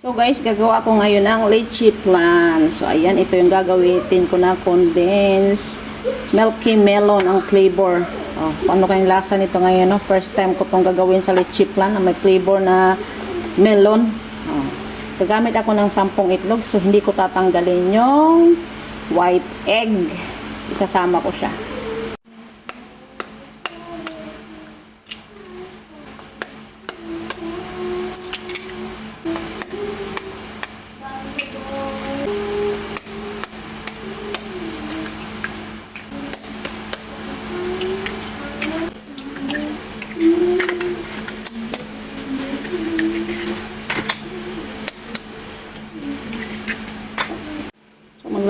So guys, gagawa ko ngayon ng lychee flan. So ayan, ito yung gagawitin ko na condensed milky melon ang flavor. Oh, ano kayong lasa nito ngayon? No? First time ko itong gagawin sa lychee flan na may flavor na melon. Oh. Gagamit ako ng 10 itlog so hindi ko tatanggalin yung white egg. Isasama ko siya.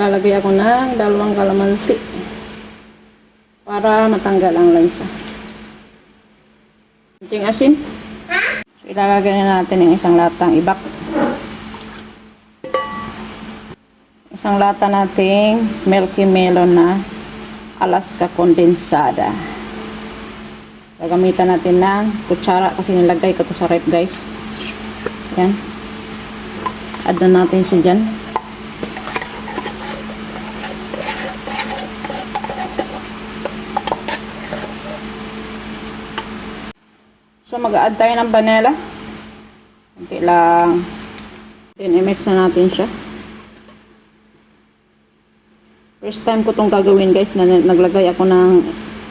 Maglalagay ako ng dalawang kalamansi para matanggal ang lansa. Kunting asin. So, ilalagay na natin yung isang latang ibak. Isang lata nating milky melon na Alaska condensada. Gagamitan natin ng kutsara kasi nilagay ko to sa rep guys. Yan. Add na natin siya dyan. So, mag-add tayo ng vanilla. Kunti lang. Then, i-mix na natin siya. First time ko itong gagawin guys, na naglagay ako ng,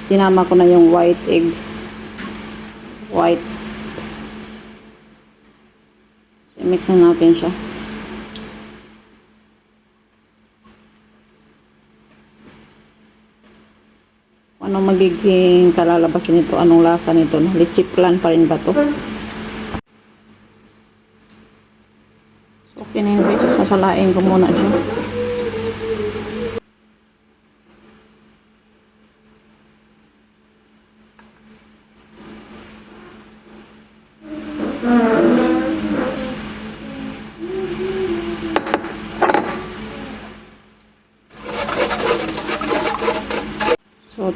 sinama ko na yung white egg. White. So, i-mix na natin siya. Ano magiging kalalabas nito? Anong lasa nito? No? Litchi plan pa rin ba to? So, okay na yun guys. Sasalain ko muna siya.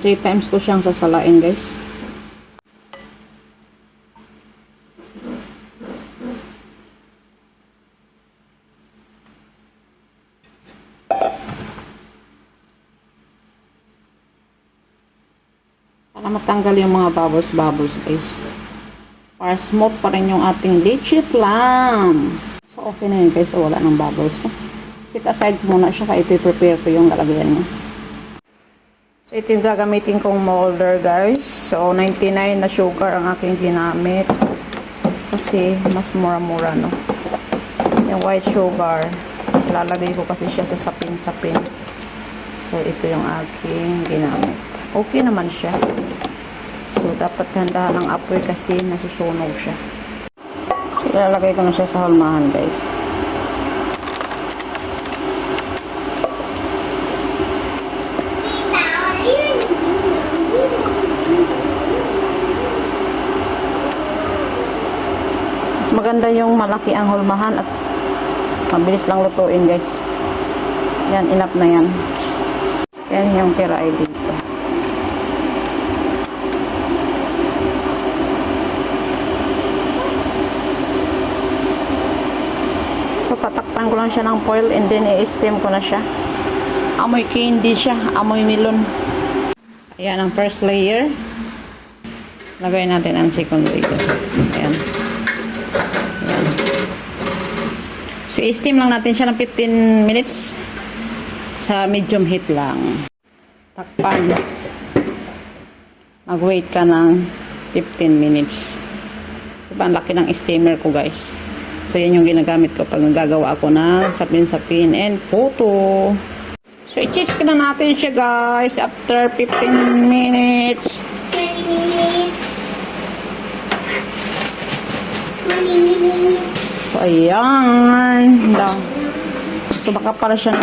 So, three times ko siyang sasalain guys. Para matanggal yung mga bubbles-bubbles guys. Para smooth pa rin yung ating lychee flan. So, okay na yun guys. Wala ng bubbles. Sit aside muna siya kaya ipiprepare ko yung lalagyan niya. So, ito yung gagamitin kong molder, guys. So, 99 na sugar ang aking ginamit. Kasi, mas mura-mura, no? Yung white sugar, lalagay ko kasi siya sa sapin-sapin. So, ito yung aking ginamit. Okay naman siya. So, dapat handahan ng apoy kasi nasusunog siya. So, ilalagay ko na siya sa hulmahan, guys. Maganda yung malaki ang hulmahan at mabilis lang lutuin guys. Yan, enough na yan. Yan yung tira dito. So, tatakpan ko lang siya ng foil and then i-steam ko na siya. Amoy candy siya. Amoy melon. Ayan ang first layer. Lagay natin ang second layer. Ayan. So, i-steam lang natin siya ng 15 minutes sa medium heat lang. Takpan. Mag-wait ka ng 15 minutes. Diba, ang laki ng steamer ko, guys. So, yan yung ginagamit ko pag gagawa ako ng sapin-sapin and photo. So, i-check na natin siya, guys, after 15 minutes. 20 minutes. 20 minutes. So, ayan. Lang. So, baka para siya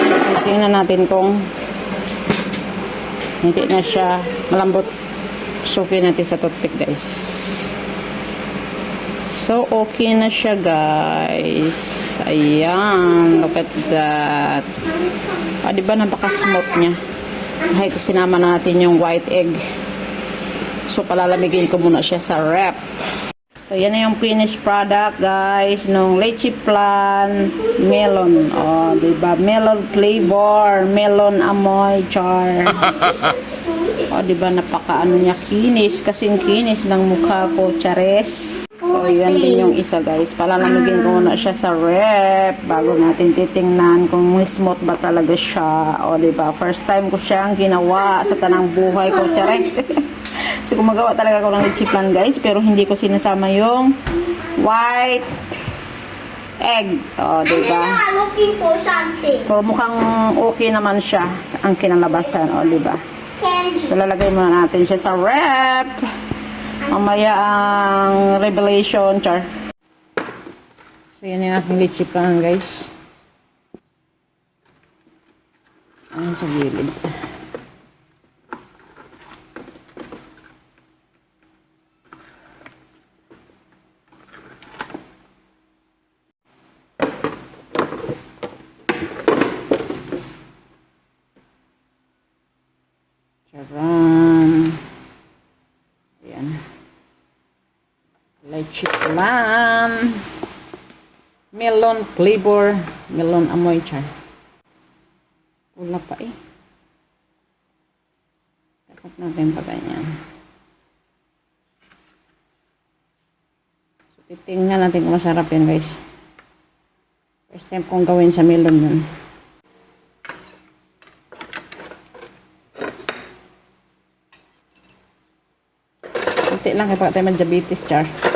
tingnan natin kung hindi na siya malambot. Suki natin sa toothpick, guys. So, okay na siya, guys. Ayan. Look at that. Ah, di ba napaka-smooth niya? Kahit sinama natin yung white egg. So, palalamigin ko muna siya sa rep. So, yan na yung finished product, guys, nung Leche Plan Melon. O, diba? Melon flavor, melon amoy, char. O, diba? Napaka ano niya, kinis. Kasing kinis ng mukha ko, chares. So, yan din yung isa, guys. Palalamigin ko muna siya sa rep bago natin titingnan kung smooth ba talaga siya. O, diba? First time ko siyang ginawa sa tanang buhay ko, chares. So, gumagawa talaga ako ng leche plan, guys. Pero hindi ko sinasama yung white egg. O, diba? I'm looking for something. Pero mukhang okay naman siya ang kinalabasan. O, diba? Candy. So, lalagay muna natin siya sa rep. Mamaya ang revelation, char. So, yan yung aking leche plan, guys. Ayan sa gilid. Charan. Ayan. Leche plan. Melon flavor. Melon amoy char. Pula pa eh. Takot natin pa ganyan. So, titingnan natin kung masarap yan guys. First time kong gawin sa melon yun. Kunti lang kaya pa tayo mag-diabetes char.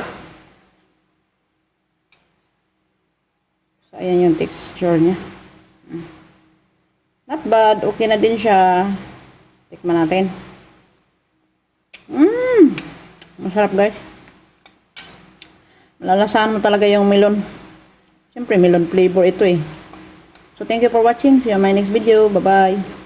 Ayan yung texture niya. Not bad. Okay na din siya. Tikman natin. Mmm! Masarap guys. Malalasahan mo talaga yung melon. Siyempre, melon flavor ito eh. So, thank you for watching. See you on my next video. Bye-bye.